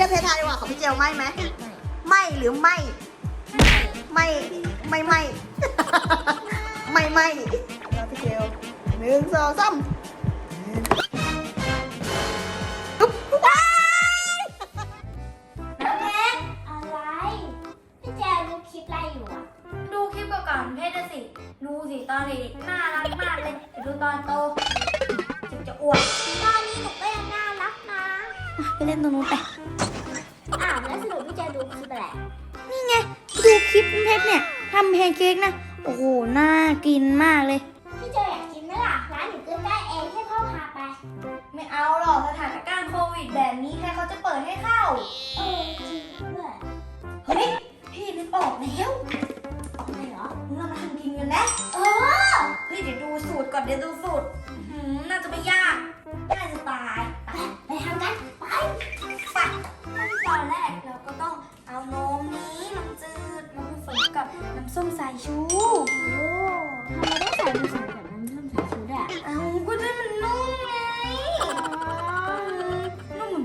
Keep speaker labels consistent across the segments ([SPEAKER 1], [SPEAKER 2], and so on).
[SPEAKER 1] น้ำเพชรทายดีกว่าของพี่เจลไหมไหมไม่หรือไม่ ไม่ไม่ไม่ไม่ไม่แล้วพี่เจลหนึ่งสองสามปุ๊บว้าย
[SPEAKER 2] น้ำเพชรอะไรพี่แจดูคลิปอะไรอยู่อะ
[SPEAKER 3] ดูคลิปเก่าๆของเพชรน่ะสิ ดูสิตอนเด็กๆน่ารักมากเลยแต่ดูตอนโตจะจะอ้วน
[SPEAKER 2] ตอนนี้หนูก็ยังน่ารักนะ
[SPEAKER 3] ไปเล่นตรงนู้นไป
[SPEAKER 2] อ้าว แล้วสรุปพี่แจดูคลิปอะไร
[SPEAKER 3] นี่ไง ดูคลิปเพชรเนี่ยทำแพนเค้กนะ โอ้โห น่ากินมากเลย
[SPEAKER 2] พี่แจอยากกินไหมล่ะ ร้านอยู่ใกล้ๆเองให้พ่อพาไป
[SPEAKER 3] ไม่เอาหรอกสถานการณ์โควิดแบบนี้ใครเขาจะเปิดให้เข้า
[SPEAKER 2] เออจริงด้วย
[SPEAKER 3] เฮ้ย พี่นึกออกแล้ว
[SPEAKER 2] ออกเลยเหรอ
[SPEAKER 3] เรามาทำกินกันนะ
[SPEAKER 2] เออ
[SPEAKER 3] เฮ้ยเดี๋ยวดูสูตรก่อนเดี๋ยวดูสูตร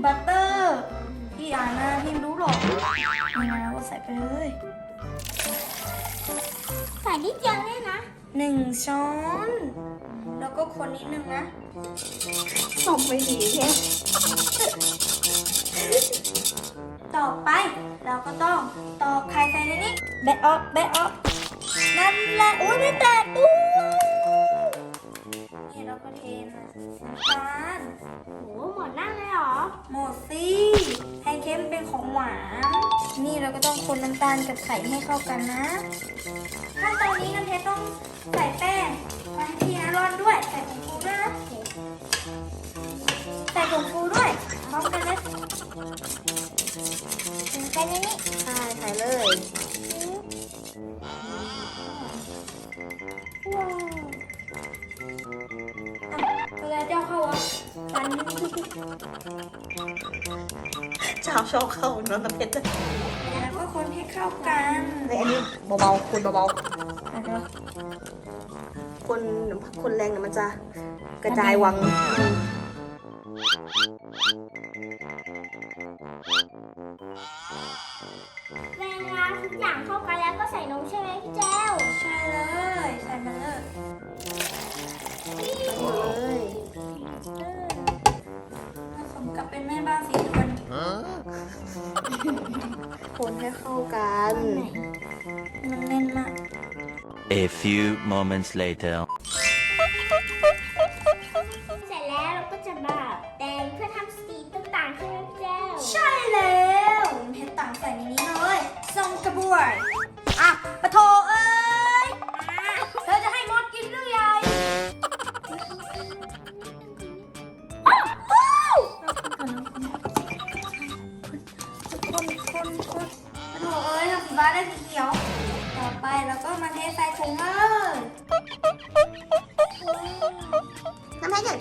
[SPEAKER 3] บั
[SPEAKER 2] ต
[SPEAKER 3] เตอร์พี่อ่านนะพี่ไม่รู้หรอกนี่นะเราก็ใส่ไปเลย
[SPEAKER 2] ใส่นิดเดียวเนี่ยนะ
[SPEAKER 3] หนึ่งช้อน แล้วก็คนนิดนึงนะ
[SPEAKER 1] ส่งไปดีเทป
[SPEAKER 3] ต่อไปเราก็ต้องตอกไข่ใส่ในนี้แบะออกแบะออกนั่นแหละอุ้ยไม่แตกอู้ นี่เราก็เทน้ำตาล
[SPEAKER 2] โหหมดนั่งเลยเหรอ
[SPEAKER 3] หมดสิแพนเค้กมันเป็นของหวาน นี่เราก็ต้องคนน้ำตาลกับไข่ให้เข้ากันนะขั้นตอนนี้น้ำเพชรต้องใส่แป้งมาให้พี่นะร่อนด้วยใส่ผงฟูด้วยนะใส่ผงฟูด้วยพร้อมกันเลย
[SPEAKER 2] ถึงไปในนี้
[SPEAKER 1] ใช่ใส่เลย
[SPEAKER 3] วะฟัน
[SPEAKER 1] ชาวชอบเข้าน้ำเพชร
[SPEAKER 3] แล้วก็คนให้เข้ากัน
[SPEAKER 1] ในอันนี้เบาๆคุณเบา
[SPEAKER 3] อะเดี๋ยว
[SPEAKER 1] ๆคนคนแรงเนี่ยมันจะกระจายวัง
[SPEAKER 2] เวลาทุกอย่างเข้ากันแล้วก็ใส่นมใช่ไหมพี่แจ้ว
[SPEAKER 3] ใช่เลยใส่มาเลย
[SPEAKER 1] เลย
[SPEAKER 3] ผสมกับ เป็นแม่บ้านสีนวล
[SPEAKER 1] คนให้เข้ากัน
[SPEAKER 3] มันแน่นมาก
[SPEAKER 4] A few moments later.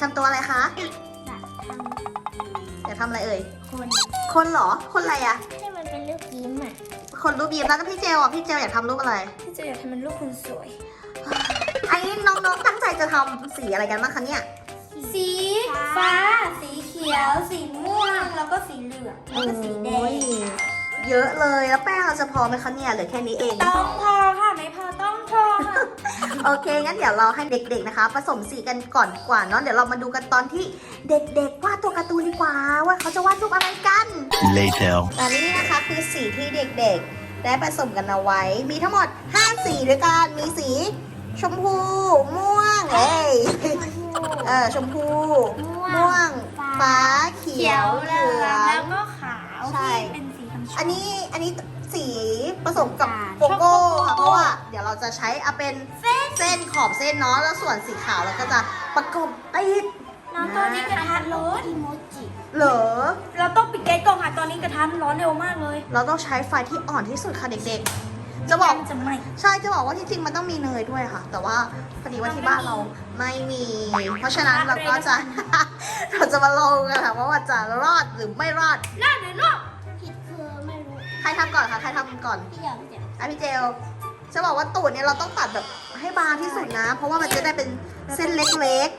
[SPEAKER 1] ทำตัวอะไรคะ
[SPEAKER 2] แบบท
[SPEAKER 1] อยากทำอะไรเอ่ยำ
[SPEAKER 2] คน
[SPEAKER 1] คนเหรอ คนอะไรอะ
[SPEAKER 2] ให้มันเป็นลูกยิ้มอะ
[SPEAKER 1] คนรูปยิ้มแล้วก็พี่เจลอะ พี่เจลอยากทำรูปอะไร
[SPEAKER 3] พี่จะอยากทำเป็นลูกคนสวย
[SPEAKER 1] อันนี้น้องๆตั้งใจจะทำสีอะไรกันบ้างคะเนี่ย
[SPEAKER 3] สีฟ้า สีเขียว สีม่วง แล้วก็สีเหลือง แล้วก็สีแด
[SPEAKER 1] โอ้
[SPEAKER 3] ง
[SPEAKER 1] ยเยอะเลย แล้วแป้งเราจะพอไหมคะเนี่ย เหลือแค่นี้เอง
[SPEAKER 3] ต้องพอค่ะ ไม่พอ ต้องพอค่ะ
[SPEAKER 1] โอเค งั้นเดี๋ยวเราให้เด็กๆนะคะ ผสมสีกันก่อนดีกว่าเนาะเดี๋ยวเรามาดูกันตอนที่เด็กๆวาดตัวการ์ตูนดีกว่า ว่าเขาจะวาดรูปอะไรกัน
[SPEAKER 4] Later.
[SPEAKER 1] ตอนนี้นะคะคือสีที่เด็กๆ ได้ผสมกันเอาไว้ มีทั้งหมด 5 สีด้วยกัน มีสี ชมพู ม่วง เอ้ยเออชมพู ม่วง ฟ้า เขี
[SPEAKER 3] เขี
[SPEAKER 1] ย
[SPEAKER 3] ยวว
[SPEAKER 1] เห
[SPEAKER 3] เห
[SPEAKER 1] ลื
[SPEAKER 3] ลื
[SPEAKER 1] อ
[SPEAKER 3] อง
[SPEAKER 1] ง
[SPEAKER 3] แล้วก็ขาว
[SPEAKER 1] ใช่
[SPEAKER 3] ที่เป็นสีธรรมชาติ
[SPEAKER 1] อันนี้อันนี้ สีผสมกับโกโก้ค่ะเพราะว่าเดี๋ยวเราจะใช้เอาเป็นเส้นขอบเส้นเนาะแล้วส่วนสีขาวเราก็จะประกบติด
[SPEAKER 3] น้องตัวนี้กระทะร้อน
[SPEAKER 2] อีโมจิ
[SPEAKER 1] เหรอ
[SPEAKER 3] เราต้องปิดเกตก่อนค่ะตอนนี้กระทะมันร้อนเร็วมากเลย
[SPEAKER 1] เราต้องใช้ไฟที่อ่อนที่สุดค่ะเด็กๆ จะบอก
[SPEAKER 3] มันจะไหม้
[SPEAKER 1] ใช่จะบอกว่าที่จริงมันต้องมีเนยด้วยค่ะ แต่ว่าพอดีว่าที่บ้านเราไม่มี เพราะฉะนั้นเราก็จะเราจะมาลองกันค่ะว่าจะรอดหรือไม่รอด
[SPEAKER 3] น่าหรือลูก
[SPEAKER 2] ผิดคือไม่รู้
[SPEAKER 1] ใครทำก่อนคะ ใครทำก่อน
[SPEAKER 2] พี่เดียวพี่เดียว
[SPEAKER 1] อะพี่เจล จะบอกว่าตูดเนี่ยเราต้องตัดแบบให้บางที่สุดนะ เพราะว่ามันจะได้เป็นเส้นเล็ก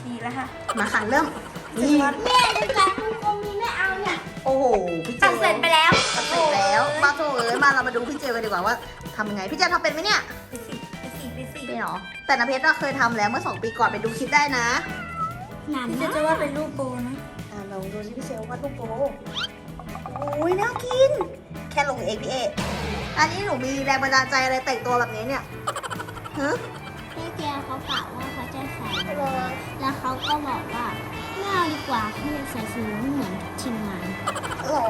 [SPEAKER 3] สีแล้วค่ะ
[SPEAKER 1] ๆ มาค่ะเริ่ม นี่
[SPEAKER 2] แม่ดูการคุณคงมีไม่เอาเนี่ย
[SPEAKER 1] โอ้โห พี่เจล
[SPEAKER 3] ทำเสร็จไปแล้ว
[SPEAKER 1] ทำเสร็จแล้วมาโถเอ้ยมาเรามาดูพี่เจลกันดีกว่าว่าทำยังไง พี่เจลทำเป็นไหมเนี่ย
[SPEAKER 3] ไปสิไปสิไปสิ
[SPEAKER 1] เป็นเหรอ แต่นาเพชรเราเคยทำแล้วเมื่อสองปีก่อนไปดูคลิปได้นะ
[SPEAKER 2] นาน
[SPEAKER 3] พี่
[SPEAKER 2] มา
[SPEAKER 3] เจลจะว่าเป็นรูปโบนะ
[SPEAKER 1] อ่าลองดูสิพี่เจลวาดรูปโปโอ้ยน่ากิน แค่ลงเองพี่เออันนี้หนูมีแรงบันดาลใจอะไรแต่งตัวแบบนี้เนี่ยฮะ
[SPEAKER 2] พี่เจียเขากล่าวว่าเขาจะใส่แล้วเขาก็บอกว่าไม่เอาดีกว่าที่ใส่สีไม่เหมือนทีมงาน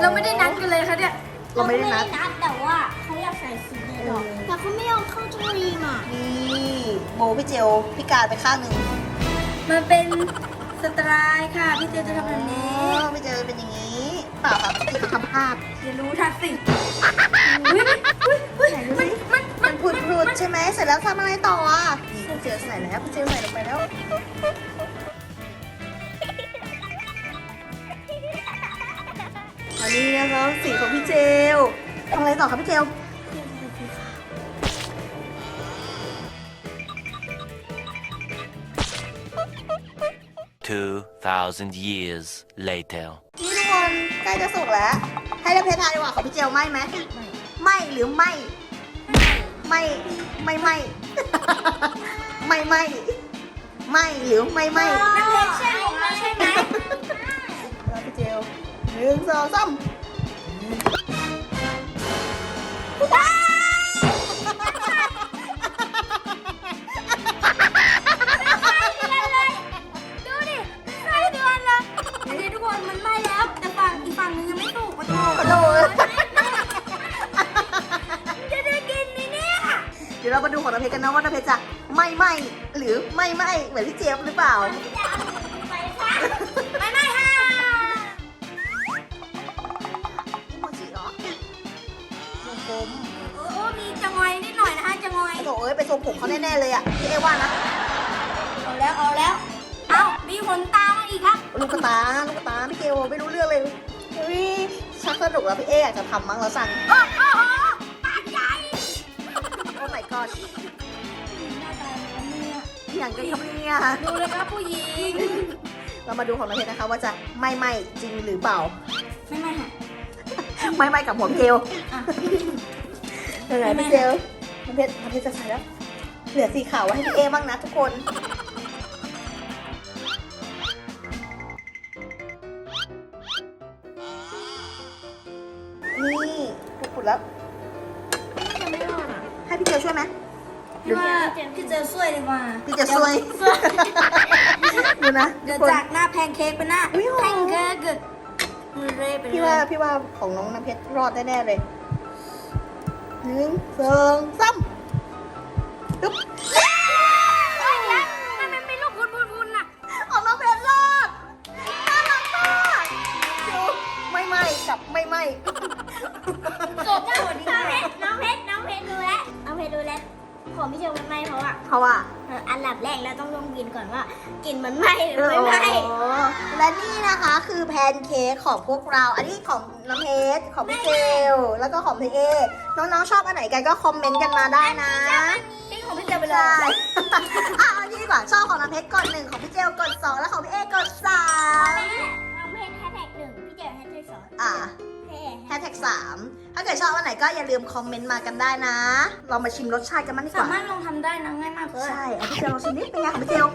[SPEAKER 3] เราไม่ได้นัดกันเลยค่ะเนี่ย
[SPEAKER 1] เราไม่ได้นัด
[SPEAKER 2] แต่ว่าเขาอยากใส่สีเดียวแต่เขาไม่ยอมเข้าจุรีมา
[SPEAKER 1] นี่โบพี่เจลพิการไปข้างหนึ่ง
[SPEAKER 3] มันเป็นสไตล์ค่ะพี่เจลจะทำแบบนี้
[SPEAKER 1] อ๋อพี่เจลเป็นอย่างนี้ เปล่าครับพี่เขาทำพลาด
[SPEAKER 3] อย่ารู้ทักสิอุ้ยอุ้ยอุ้ยมันมัน
[SPEAKER 1] มันผุดผุดๆใช่ไหมเสร็จแล้วทำอะไรต่ออะนี่พี่เจลใส่แล้วพี่เจลใส่ลงไปแล้วอันนี้นะคะสีของพี่เจลทำอะไรต่อครับพี่เจล
[SPEAKER 4] 2,000 years later.
[SPEAKER 1] นี่ทุกคนใกล้จะสุกแล้ว ให้เราเพทายดีกว่าของพี่เจลไหมไหมไม่หรือไม่ ไม่ไม่ไม่ ไม่ไม่ ไม่หรือไม่ไม่
[SPEAKER 3] น้ำเพชรใช่ของเราใช่ไหม
[SPEAKER 1] แล้วพี่เจลหนึ่งสองสาม เดี๋ยวเรามาดูของน้ำเพชรกันนะว่าน้ำเพชรจะไม่ไม่หรือไม่ไม่เหมือนพี่เจฟหรือเปล่า
[SPEAKER 3] ไม่ไม่ค่ะ
[SPEAKER 1] โมจิเหรอวงกลม
[SPEAKER 3] โอ้มีจะงอยนิดหน่อยนะคะจะงอย
[SPEAKER 1] โอ้โหเอ้ยไปทรงผมเขาแน่ๆเลยอะพี่เอว่านะ
[SPEAKER 3] เอาแล้วเอาแล้ว เอามีขนตามาอีกครับ
[SPEAKER 1] ลูกกระตาลูกกระตาพี่เกลไม่รู้เรื่องเลยเฮ้ย ชักสนุกแล้วพี่เออยากจะทำมั้งแล้วสั่ง
[SPEAKER 3] โอ้โหตาใหญ่
[SPEAKER 1] โอ้ my god
[SPEAKER 3] หน้าตาแบบนี้อะ
[SPEAKER 1] อย่างกันครับเนี่ย
[SPEAKER 3] ดูเลยครับผู้หญิง
[SPEAKER 1] เรามาดูของน้ำเพชรนะคะว่าจะไม่ไม่จริงหรือเปล่า
[SPEAKER 3] ไม่ไม่ค่ะ
[SPEAKER 1] ไม่ไม่กับหัวเกล
[SPEAKER 3] อะ
[SPEAKER 1] ยังไงพี่เกลน้ำเพชรน้ำเพชรจะใส่แล้ว เหลือสีขาวไว้ให้พี่เอบ้างนะทุกคน นี่ปุดๆแล้ว
[SPEAKER 2] จะไม่รอดอะ
[SPEAKER 1] ให้พี่เกลช่วยไหม
[SPEAKER 3] พี่ว่าพี่เจอช่วยดีกว่า
[SPEAKER 1] พี่จะซวย ดูนะ
[SPEAKER 3] เดี๋ยว
[SPEAKER 1] ทุกคน
[SPEAKER 3] จากหน้าแพนเค้กเป็นหน้า
[SPEAKER 1] อุ๊ยหอม
[SPEAKER 3] แพนเค้กเกิดมือเร่ไปเลย
[SPEAKER 1] พี่ว่าพี่ว่าของน้องน้ำเพชรรอดแน่ๆเลยหนึ่งสองสามปึ๊บ
[SPEAKER 3] ท
[SPEAKER 2] จบแล้วน้องเพชรน้องเพชรน้องเพชรดูแลวน้องเพชรดูแลวของพี่เจลมันไหม้เพราะว่า
[SPEAKER 1] เพราะว่า
[SPEAKER 2] เอ่ออันดับแรกเราต้องลงบินก่อนว่ากลิ่นมันไหม้หรือไม่ไหม้
[SPEAKER 1] อ๋อและนี่นะคะคือแพนเค้กของพวกเรา อันนี้ของน้ำเพชรของพี่เจลแล้วก็ของพี่เอ น้องๆชอบอันไหนกันก็คอมเมนต์กันมาได้นะ
[SPEAKER 3] พี่ของพี่เจอไปเล
[SPEAKER 1] ใช่
[SPEAKER 3] ย
[SPEAKER 1] อะเอางี้ดีกว่าชอบของน้ำเพชรกดหนึ่งของพี่เจลกดสองแล้วของพี่เอกดสาม
[SPEAKER 2] น้องเพชรแฮชแท็กหนึ่งพี่เจลแฮชแท็กสอง
[SPEAKER 1] อะ
[SPEAKER 2] เท่
[SPEAKER 1] แฮชแท็กสามถ้าเกิดชอบอันไหนก็อย่าลืมคอมเมนต์มากันได้นะเรามาชิมรสชาติกันบ้างดีก
[SPEAKER 3] สา
[SPEAKER 1] ว่า
[SPEAKER 3] มารถลองทำได้นะง่ายมากเลย
[SPEAKER 1] ใช่เอาพี่เจลลองชิมนิดเป็นไงของพี่เจล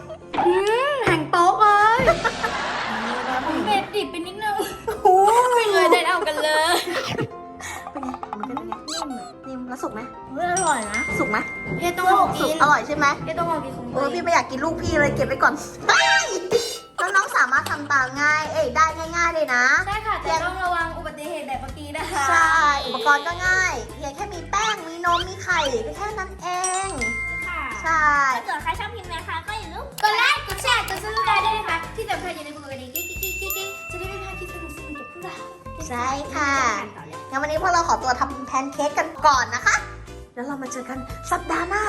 [SPEAKER 3] อืมแห่งโต๊ะเลยผมเบ็ดดิบไปนิดนึง
[SPEAKER 1] โอ้ย
[SPEAKER 3] ไม่เคยได้เอากันเลย
[SPEAKER 1] เป็นไงมันเป็นไงนิ่มอะนิ่มแล้วสุกไหม
[SPEAKER 2] เฮ้ยอร่อยนะ
[SPEAKER 1] สุกไหม
[SPEAKER 3] พี่ต้องลอง
[SPEAKER 1] สุ
[SPEAKER 3] กิ
[SPEAKER 1] ก
[SPEAKER 3] น
[SPEAKER 1] อร่อยใช่ไหม
[SPEAKER 3] พี่ต้องลองกินของ
[SPEAKER 1] เออพี่ไม่อยากกินลูกพี่เลยเก็บไว้ก่อนเฮ้ยน้องๆสามารถทำตามง่าย เอ้ยได้ง่าย ๆ เลยนะ
[SPEAKER 3] ใช่ค่ะแต่ต้องระวังอุบั ติเหตุแบบเมื่อกี้นะคะ
[SPEAKER 1] ใช่ อุปกรณ์ก็ง่ายเพียงแค่มีแป้ง มีนม มีไข่ก็แค่นั้นเอง
[SPEAKER 2] ค่ะ
[SPEAKER 1] ใช่
[SPEAKER 2] ถ้าเกิดใครชอบพิมพ์นะคะก็อย่าลืม
[SPEAKER 3] กดไลค์กดแชร์กดซับสไครต์ด้วยนะคะ ที่สำคัญอย่าลืมกดกระดิ่งกิ๊งกิ๊งกิ๊งกิ๊งจะได้ไม่พลาดคลิปสนุกๆจากพวกเรา
[SPEAKER 1] ใช่ค่ะ งั้นวันนี้พวกเราขอตัวทำแพนเค้กกันก่อนนะคะ แล้วเรามาเจอกันสัปดาห์หน้า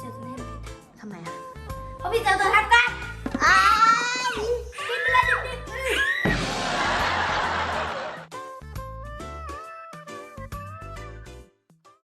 [SPEAKER 3] เจอกันแน่เลย
[SPEAKER 1] ทำไมอะ
[SPEAKER 3] เพราะพี่เจอตัวทับกัน